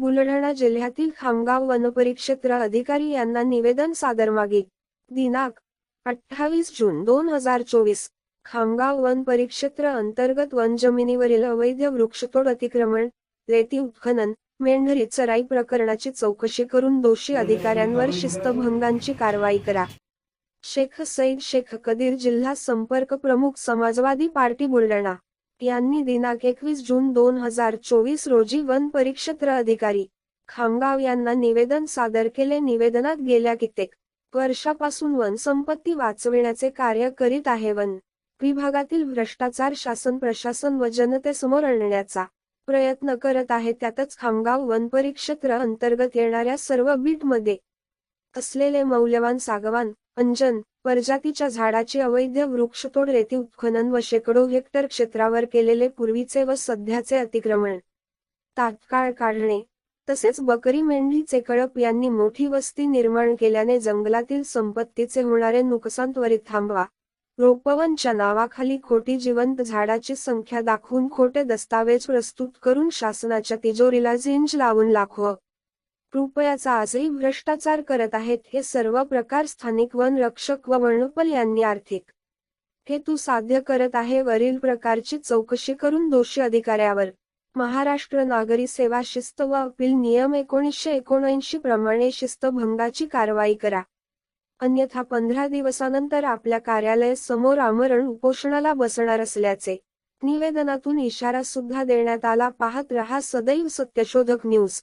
बुलढाणा जिल्ह्यातील खामगाव वनपरिक्षेत्र अधिकारी यांना निवेदन सादर मागे. दिनांक अठ्ठावीस जून दोन हजार चोवीस. खामगाव वन परिक्षेत्र अंतर्गत वन जमिनीवरील अवैध वृक्षतोड अतिक्रमण रेती उत्खनन मेंढरी चराई प्रकरणाची चौकशी करून दोषी अधिकाऱ्यांवर शिस्तभंगांची कारवाई करा. शेख सईद शेख कदीर जिल्हा संपर्क प्रमुख समाजवादी पार्टी बुलढाणा. यांनी दिनांक एकवीस जून दोन हजार चोवीस रोजी वन परिक्षेत्र अधिकारी खामगाव यांना निवेदन सादर केले. निवेदनात गेल्या कित्येक वर्षापासून वन संपत्ती वाचविण्याचे कार्य करीत आहे. वन विभागातील भ्रष्टाचार शासन प्रशासन व जनतेसमोर आणण्याचा प्रयत्न करत आहे. त्यातच खामगाव वन परिक्षेत्र अंतर्गत येणाऱ्या सर्व बीटमध्ये असलेले मौल्यवान सागवान अंजन प्रजातीच्या झाडाची अवैध वृक्षतोड रेती उत्खनन व शेकडो हेक्टर क्षेत्रावर केलेले पूर्वीचे व सध्याचे अतिक्रमण. तात्काळ काढणे. तसेच बकरी मेंढीचे कळप यांनी मोठी वस्ती निर्माण केल्याने जंगलातील संपत्तीचे होणारे नुकसान त्वरित थांबवा. रोपवनच्या नावाखाली खोटी जिवंत झाडाची संख्या दाखवून खोटे दस्तावेज प्रस्तुत करून शासनाच्या तिजोरीला झिंज लावून लाखो. रुपयाचा आजही भ्रष्टाचार करत आहेत हे सर्व प्रकार स्थानिक वन रक्षक व वनपल यांनी आर्थिक हेतू साध्य करत आहे. वरील प्रकारची चौकशी करून दोषी अधिकाऱ्यावर महाराष्ट्र नागरी सेवा शिस्त व अपील नियम एकोणीसशे एकोणऐंशी प्रमाणे शिस्तभंगाची कारवाई करा. अन्यथा पंधरा दिवसानंतर आपल्या कार्यालय समोर आमरण उपोषणाला बसणार असल्याचे निवेदनातून इशारा सुद्धा देण्यात आला. पाहत रहा सदैव सत्यशोधक न्यूज.